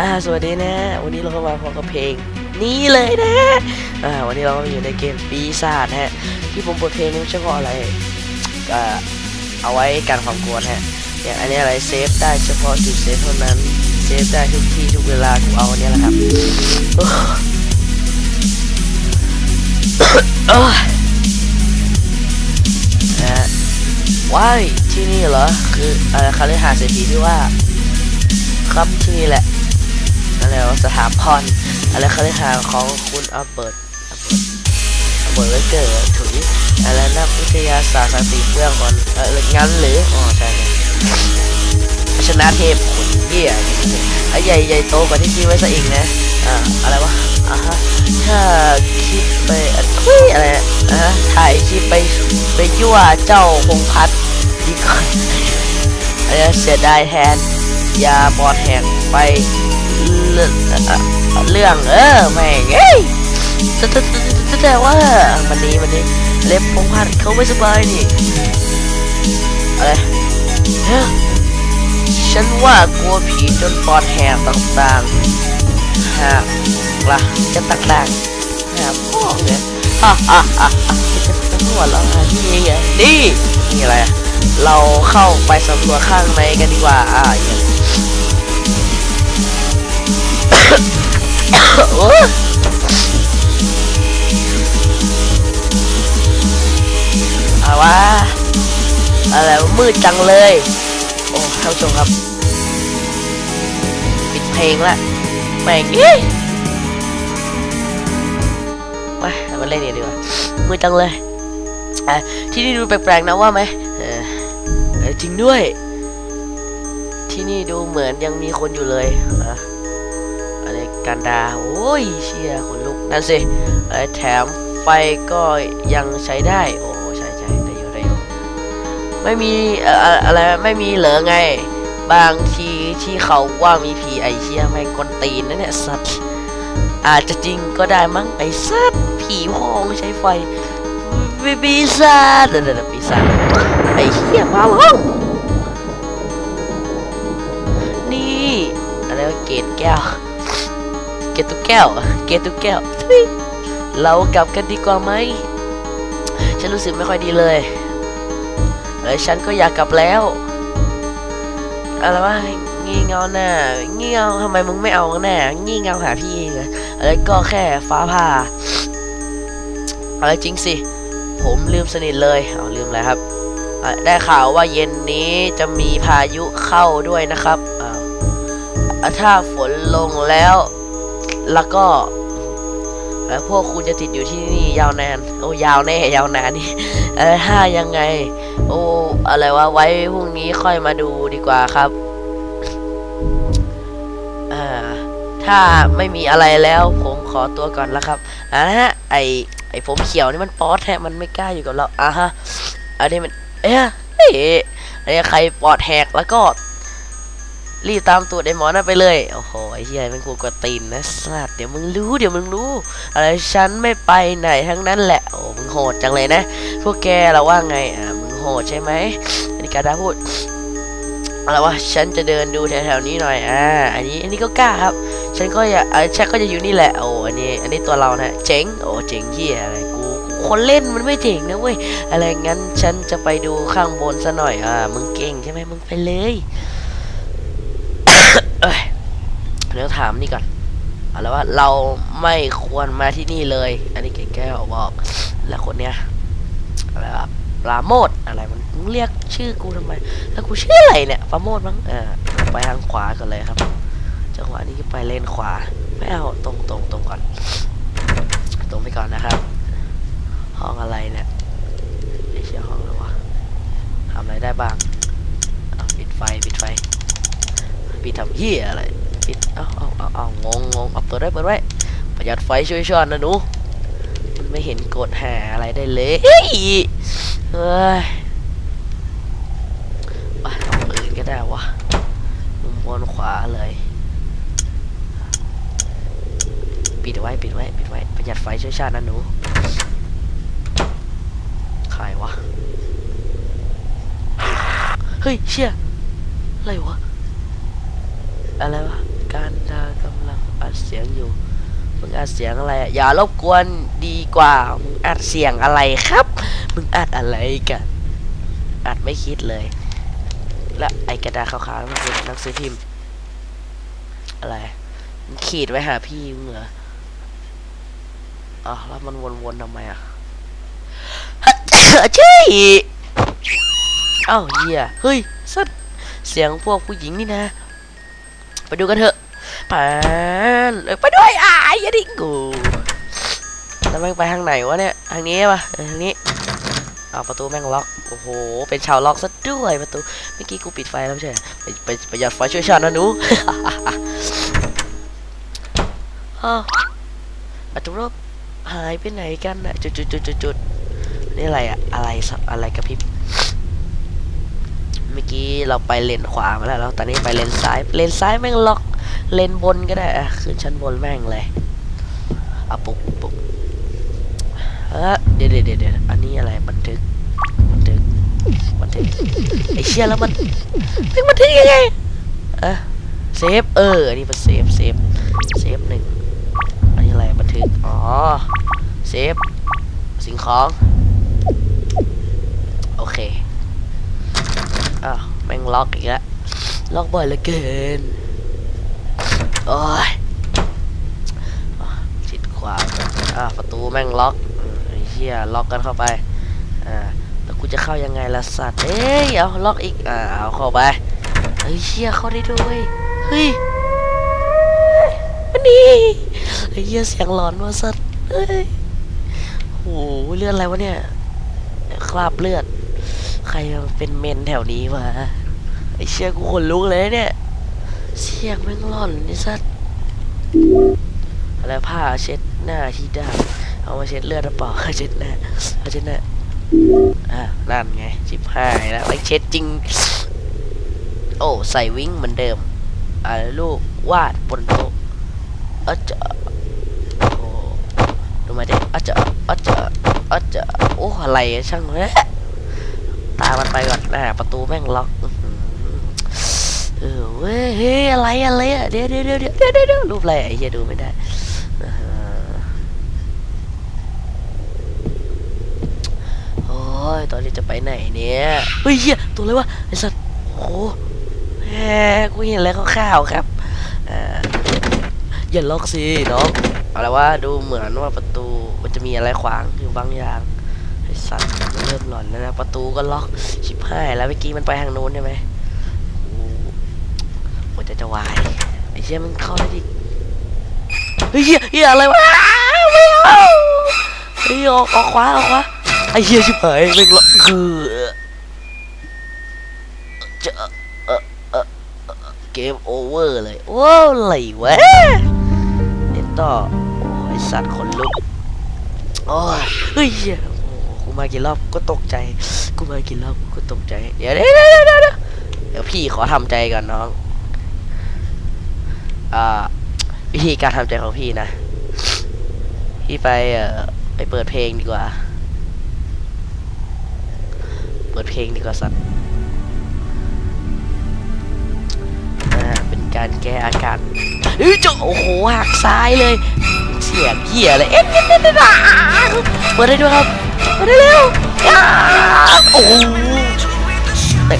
อ่าสวัสดีนะ วันนี้เราก็มาพร้อมกับเพลง นี้เลยนะอ่าวันนี้เราก็อยู่ในเกมปีศาจนะฮะ ที่ผมเปิดเพลงนี้ไม่ใช่เพราะอะไรก็เอาไว้กันความกลัวนฮะอย่างอันนี้อะไรเซฟได้เฉพาะจุดเซฟเท่านั้นเซฟได้ทุกที่ทุกเวลากูเอาอันนี้แหละครับโอ้โอ้ยนะว้ายที่นี่เหรอคืออะไรคาลิหาเศรษฐีที่ว่า ครับที่นี่แหละ นั่นและว่าสถาพรอะไรคาลิหาของคุณอัลเบิร์ตอัลเบิร์ตอเบิร์ตไว้เกิดถุยอะไรนักวิทยาศาสตร์สติเฟื่องก่อนเอองั้นหรืออ๋อใช่เลยชนะเทพขุนเหี้ยไอ้ใหญ่ใหญ่โตกว่าที่คิดไว้ซะอีกนะอ่าอะไรวะอ่าฮะถ้าคิดไปอะทุยอะไรอะอ่าถ่ายคลิปไปไปยั่วเจ้าพงพัฒน์ดีก่อนอะไรเสียดายแทนยาบอดแหกไป เรื่องเออเรื่องเออแม่งเอ้ยแต่แต่ว่ามันนี้มันนี้เล็บพงพัดเขาไม่สบายนี่อะไรฉันว่ากลัวผีจนปอดแหกต่างๆหากล่ะจะต่างๆหากพ่อเนี่ยฮ่าฮ่าฮ่าฮ่าจะเป็นหัวเราะนี่ไงนี่นี่อะไรเราเข้าไปสำรวจข้างในกันดีกว่าอ่าอย่าง อ้เอาวะอะไรวะมืดจังเลย โอ้ท่านผู้ชมครับ ปิดเพลงละแม่งเอ้ยไปเอามาเล่นเนี่ยดีกว่ามืดจังเลยที่นี่ดูแปลกๆนะว่าไหมจริงด้วย ที่นี่ดูเหมือนยังมีคนอยู่เลยอะ กันดาโอ้ยเชียคนลุกนั่นสิเอ้ยแถมไฟก็ยังใช้ได้ โอ้ใช่ใช่ได้อยู่ได้อยู่ไม่มีอะอะไรไม่มีเหรอไง บางทีที่เขาว่ามีผีไอเชียแม่กวนตีนนะเนี่ยสัตว์อาจจะจริงก็ได้มั้งไอสัตว์ผีพองใช้ไฟปีปีศาจเดี๋ยวเดี๋ยวปีศาจไอเชียมาแล้วนี่อะไรเกตแก้ว ตตุกแก้ว เกตตุกแก้วทุยเรากลับกันดีกว่าไหม ฉันรู้สึกไม่ค่อยดีเลยเออฉันก็อยากกลับแล้ว อะไรวะงี่เงาหน้างี่เงาทำไมมึงไม่เอาหน้างี่เงาหาพี่เองอะไรก็แค่ฟ้าผ่าอะไรจริงสิ ผมลืมสนิทเลย เอาลืมอะไรครับ ได้ข่าวว่าเย็นนี้จะมีพายุเข้าด้วยนะครับ ถ้าฝนลงแล้ว แล้วก็แล้วพวกคุณจะติดอยู่ที่นี่ยาวนาน โอ้ยาวแน่ยาวนานนี่เออถ้ายังไง โอ้อะไรวะไว้พรุ่งนี้ค่อยมาดูดีกว่าครับอ่าถ้าไม่มีอะไรแล้วผมขอตัวก่อนแล้วครับอ่าฮะไอไอผมเขียวนี่มันป๊อตแท้มันไม่กล้าอยู่กับเราอ่าฮะอันนี้มันเอ๊ะเอ๊ะไอ้ใครปอดแหกแล้วก็ รีบตามตัวไอ้หมอนั่นไปเลย โอ้โห ไอ้เหี้ยมันกูกดตีนนะสัตว์เดี๋ยวมึงรู้ เดี๋ยวมึงรู้ อะไรฉันไม่ไปไหนทั้งนั้นแหละ โอ้ มึงโหดจังเลยนะ พวกแกเราว่าไง อ่ามึงโหดใช่ไหมอันนี้กาดาพูดอะไรวะ ฉันจะเดินดูแถวๆนี้หน่อย อ่า อันนี้ อันนี้ก็กล้าครับ ฉันก็อยากเออฉันก็จะอยู่นี่แหละ โอ้ อันนี้ อันนี้ตัวเรานะ เจ๋ง โอ้ เจ๋งเหี้ยอะไรกูคนเล่นมันไม่เจ๋งนะเว้ย อะไรงั้นฉันจะไปดูข้างบนซะหน่อย อ่า มึงเก่งใช่ไหมมึงไปเลย เอ้ยเดี๋ยวถามนี่ก่อนเอาล้วว่าเราไม่ควรมาที่นี่เลย อันนี้เก๋แก้วบอก แล้วคนเนี้ยอะไรวะปราโมดอะไรมันเรียกชื่อกูทำไม แล้วกูชื่ออะไรเนี่ยปราโมดมั้งเออไปทางขวากันเลยครับ จังหวะนี้ไปเลนขวา ไม่เอาตรงตรงตรงก่อน ตรงไปก่อนนะครับ ห้องอะไรเนี่ยไอเชี่ยห้องอะไรวะทำอะไรได้บ้างปิดไฟปิดไฟปิดทำเหี้ยอะไร ปิดเอาเอาเอาเอางงงงเอาเปิดไว้เปิดไว้ประหยัดไฟช่วยชอนนะหนูมันไม่เห็นกดหาอะไรได้เลยเฮ้ยเฮ้ยไปเอาอื่นก็ได้วะมุมบนขวาเลย ปิดไว้ปิดไว้ปิดไว้ประหยัดไฟช่วยชาตินะหนูใครวะเฮ้ยเชี่ยอะไรวะอะไรวะ การดาสียงอยู่มึงอัดเสียงอะไรอะอย่ารบกวนดีกว่ามึงอัดเสียงอะไรครับ มึงอัดอะไรกันอัดไม่คิดเลย และไอกระดาษขาวๆมันเป็นหนังสือพิมพ์ อะไรมึงขีดไว้หาพี่มึงเหรออ๋อแล้วมันวนๆทำไมอะใช่เอ้าเหี้ยเฮ้ยสัตเสียงพวกผู้หญิงนี่นะ ไปดูกันเถอะปานเอ้ยไปด้วยอะอย่าทิ้งกูแล้วแม่งไปทางไหนวะเนี่ยทางนี้ปะเออทางนี้เอาประตูแม่งล็อกโอ้โหเป็นชาวล็อกซะด้วยประตูเมื่อกี้กูปิดไฟแล้วใช่เหรอไปไปประหยัดไฟช่วยชาตินะหนูอาวประตูรบหายไปไหนกันนะจุดจุดจุดจุดจุดนี่อะไรอะอะไรสับอะไรกระพริบ มื่อกี้เราไปเลนขวามาแล้วตอนนี้ไปเลนซ้าย เลนซ้ายแม่งล็อก เลนบนก็ได้อะขึ้นชั้นบนแม่งเลยเอาปุกปุกเออเดี๋ยวเดี๋ยวเดี๋ยวอันนี้อะไรบันทึก บันทึก บันทึก ไอเชี่ยแล้วมันเฮ้ยบันทึกยังไงเอะเซฟ เออ อันนี้เป็นเซฟ เซฟ เซฟหนึ่งอันนี้อะไรบันทึก อ๋อ เซฟ สิ่งของ โอเค อ้าวแม่งล็อกอีกแล้วล็อกบ่อยเหลือเกินโอ้ยชิดขวาอ่าประตูแม่งล็อกเหี้ยล็อกกันเข้าไปอ่าแล้วกูจะเข้ายังไงล่ะสัตว์เอ้ยเอาล็อกอีกอ่าเอาเข้าไปเฮ้ยเฮียเข้าได้ด้วยเฮ้ยอันนี้เหี้ยเสียงหลอนว่ะสัตว์เฮ้ยโหเลือดอะไรวะเนี่ยคราบเลือด ใครเป็นเมนแถวนี้วะไอเชี่ยกูขนลุกเลยเนี่ยเสียงแม่งหล่อนนี่สัสอะไรผ้าเช็ดหน้าที่ด้าเอามาเช็ดเลือดหรือเปล่าเช็ดหน้าเอาเช็ดหน้าอะนั่นไงชิบหายแล้วไม่เช็ดจริง โอ้ใส่วิ่งเหมือนเดิมอ่าลูกวาดบนโต๊ะเออจะโอ้ดูมาดิเออจะเออจะออจะโอ้อะไรช่างเนี้ย ตามันไปก่อนนะประตูแม่งล็อกเออเว้ยเฮ้ยอะไรอะไรอะเดี๋ยวเดี๋ยวเดี๋ยวเดี๋ยวเดี๋ยวรูปอะไรไอ้เหี้ยดูไม่ได้ฮะโอ้ยตอนนี้จะไปไหนเนี่ยเฮ้ยเหี้ยตัวอะไรวะไอ้สัตว์โอ้แหมกูเห็นอะไรคร่าวๆครับอย่าล็อกสิน้องอะไรวะดูเหมือนว่าประตูมันจะมีอะไรขวางอยู่บางอย่างไอสัตว์ เริ่มหลอนแล้วนะประตูก็ล็อกชิบหายแล้วเมื่อกี้มันไปทางนู้นใช่ไหมโอ้โหจะจะวายไอเชี่ยมันเข้าได้ดิเฮ้ยเหี้ยเฮียอะไรวะไม่เอาเฮ้ยออกออกขวาออกขวาไอเฮียชิบหายแม่งล็อกคือจะเออเออเออเกมโอเวอร์เลยว้าวอะไรวะเล่นต่อโอ้ยสัตว์ขนลุกโอ้ยเฮ้ยเหี้ย กูมากี่รอบก็ตกใจ กูมากี่รอบก็ตกใจ เดี๋ยวเดี๋ยวเดี๋ยวเดี๋ยวพี่ขอทำใจก่อนน้องอ่าวิธีการทำใจของพี่นะ พี่ไปเอ่อไปเปิดเพลงดีกว่า เปิดเพลงดีกว่าสัตว์อ่าเป็นการแก้อาการเฮ้ยจะโอ้โหหักซ้ายเลย เสียงเหี้ยเลย เอ๊ะเอ๊ะเอ๊ะเอ๊ะเอ๊ะเปิดได้ด้วยครับ เปิดได้เร็วอ้าโอ้โหเอ๊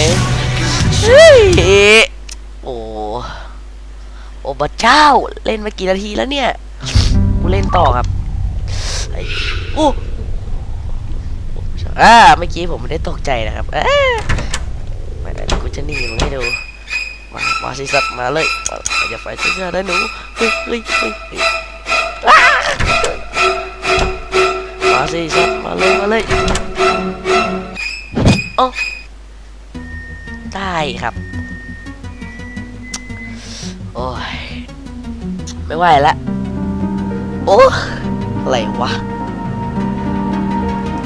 ะเฮ้ยโอ้โอ้พระเจ้าเล่นมากี่นาทีแล้วเนี่ยกูเล่นต่อครับไอ้โอ้อ่าเมื่อกี้ผมไม่ได้ตกใจนะครับเอ๊ะไม่ได้กูจะหนีมึงให้ดูมามาสิสัตว์มาเลยมาอย่าไฟเชื่อๆนะหนูเฮ้ยเฮ้ย มาสิสัตว์มาเลยมาเลยโอ้ได้ครับ โอ้ย ไม่ไหวละ โอ้อะไรวะ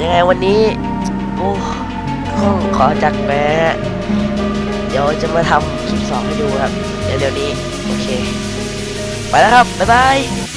ยังไงวันนี้ โอ้ก็ขอจัดแปะเดี๋ยวจะมาทำคลิปสองให้ดูครับ เดี๋ยวเดี๋ยวนี้ โอเค ไปแล้วครับ บ๊ายบาย